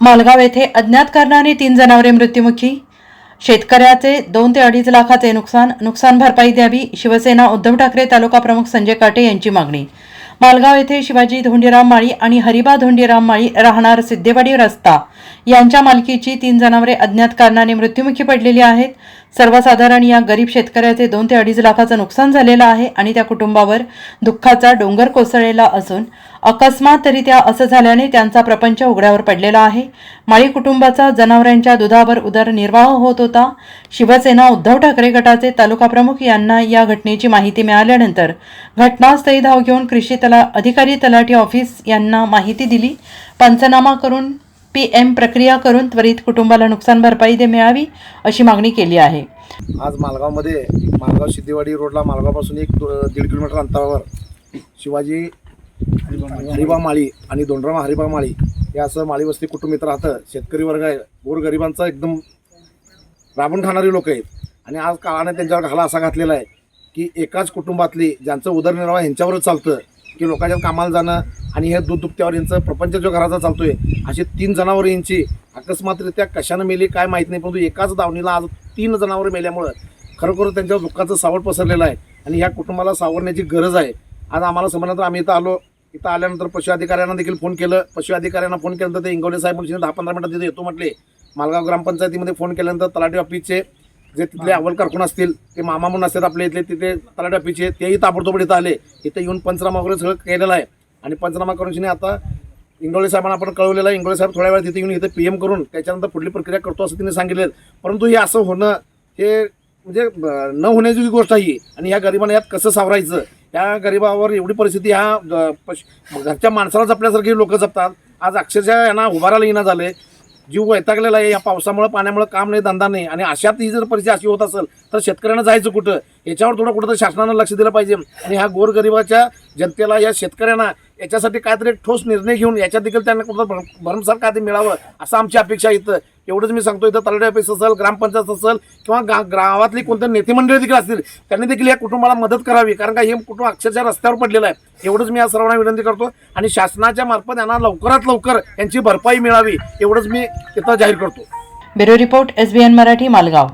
मालगाव येथे अज्ञात कारणाने तीन जनावरे मृत्युमुखी. शेतकऱ्याचे दोन ते अडीच लाखाचे नुकसान नुकसान भरपाई द्यावी शिवसेना उद्धव ठाकरे तालुका प्रमुख संजय काटे यांची मागणी. मालगाव येथे शिवाजी धोंडीराम माळी आणि हरिबा धोंडीराम माळी राहणार सिद्धेवाडी रस्ता. यांच्या मालकीची तीन जनावरे अज्ञात कारणाने मृत्युमुखी पडलेली आहेत. सर्वसाधारण या गरीब शेतकऱ्याचे दोन ते अडीच लाखाचं नुकसान झालेलं आहे आणि त्या कुटुंबावर दुःखाचा डोंगर कोसळलेला असून अकस्मात तरी त्या असं झाल्याने त्यांचा प्रपंच उघड्यावर पडलेला आहे. माळी कुटुंबाचा जनावरांच्या दुधावर उदरनिर्वाह होत होता. शिवसेना उद्धव ठाकरे गटाचे तालुका प्रमुख यांना या घटनेची माहिती मिळाल्यानंतर घटनास्थळी धाव घेऊन कृषी तला अधिकारी तलाठी ऑफिस यांना माहिती दिली. पंचनामा करून पी एम प्रक्रिया करून त्वरित कुटुंबाला नुकसान भरपाई दे मिळावी अशी मागणी केली आहे. आज मालगावमध्ये मालगाव सिद्धेवाडी रोडला मालगावपासून एक दो- दीड किलोमीटर अंतरावर शिवाजी हरिबा माळी आणि दोंडरामा हरिबा माळी या असं माळी वस्ती कुटुंब राहतं. शेतकरी वर्ग आहे. गोरगरिबांचा एकदम राबून खाणारी लोक आहेत. आणि आज काळाने त्यांच्यावर घाला असा घातलेला आहे की एकाच कुटुंबातली ज्यांचं उदरनिर्वाह ह्यांच्यावरच चालतं की लोकांच्या कामाला जाणं आणि हे दूध दुपत्यावर यांचं प्रपंच जो घराचा चालतोय अशी तीन जनावरं यांची अकस्मातरित्या कशानं मेली काय माहीत नाही परंतु एकाच दावणीला आज तीन जनावरं मेल्यामुळं खरोखर त्यांच्या दुःखाचं सावट पसरलेलं आहे आणि ह्या कुटुंबाला सावरण्याची गरज आहे. आज आम्हाला समजल्यानंतर आम्ही इथं आलो इथं आल्यानंतर पशु अधिकाऱ्यांना देखील फोन केलं. पशु अधिकाऱ्यांना फोन केल्यानंतर ते इंगवले साहेब म्हणजे दहा पंधरा मिनिटात तिथे येतो म्हटले. मालगाव ग्रामपंचायतीमध्ये फोन केल्यानंतर तलाठी ऑफिसचे जे तिथले अव्वल कारकून असतील ते मामा म्हणून असतात आपल्या इथले तिथे तलाठी तेही ताबडतोब इथं आले. इथं येऊन पंचनामा वगैरे सगळं केलेलं आहे. आणि पंचनामा करून आता इंगोळे साहेबांना आपण कळवलेलं आहे. इंगोळे साहेब थोड्या वेळ तिथे येऊन इथे पी एम करून त्याच्यानंतर पुढली प्रक्रिया करतो असं त्यांनी सांगितलेलं. परंतु हे असं होणं हे म्हणजे न होण्याची गोष्ट आहे ही. आणि ह्या गरिबांना यात कसं सावरायचं? या गरिबावर एवढी परिस्थिती ह्या पश- घरच्या माणसाला जपल्यासारखी लोक जपतात. आज अक्षरशः यांना उभारायला येणं झाले. जीव वैतागलेला आहे या पावसामुळे पाण्यामुळे काम नाही धंदा नाही. आणि अशात ही जर परिस्थिती अशी होत असेल तर शेतकऱ्यांना जायचं कुठं? याच्यावर थोडं कुठं तर शासनानं लक्ष दिलं पाहिजे. आणि ह्या गोरगरिबाच्या जनतेला या शेतकऱ्यांना याच्यासाठी काहीतरी एक ठोस निर्णय घेऊन याच्या देखील त्यांना कुठं भरमसार काहीतरी मिळावं असं आमची अपेक्षा इथं. एवढंच मी सांगतो इथं तलाठी ऑफिस असेल ग्रामपंचायत असेल किंवा गा गावातली कोणत्या नेतेमंडळी देखील असतील त्यांनी देखील या कुटुंबाला मदत करावी कारण का हे कुटुंब अक्षरशः रस्त्यावर पडलेलं आहे. एवढंच मी या सर्वांना विनंती करतो. आणि शासनाच्या मार्फत यांना लवकरात लवकर यांची भरपाई मिळावी एवढंच मी इथं जाहीर करतो. Bureau report S B N Marathi Malgaon.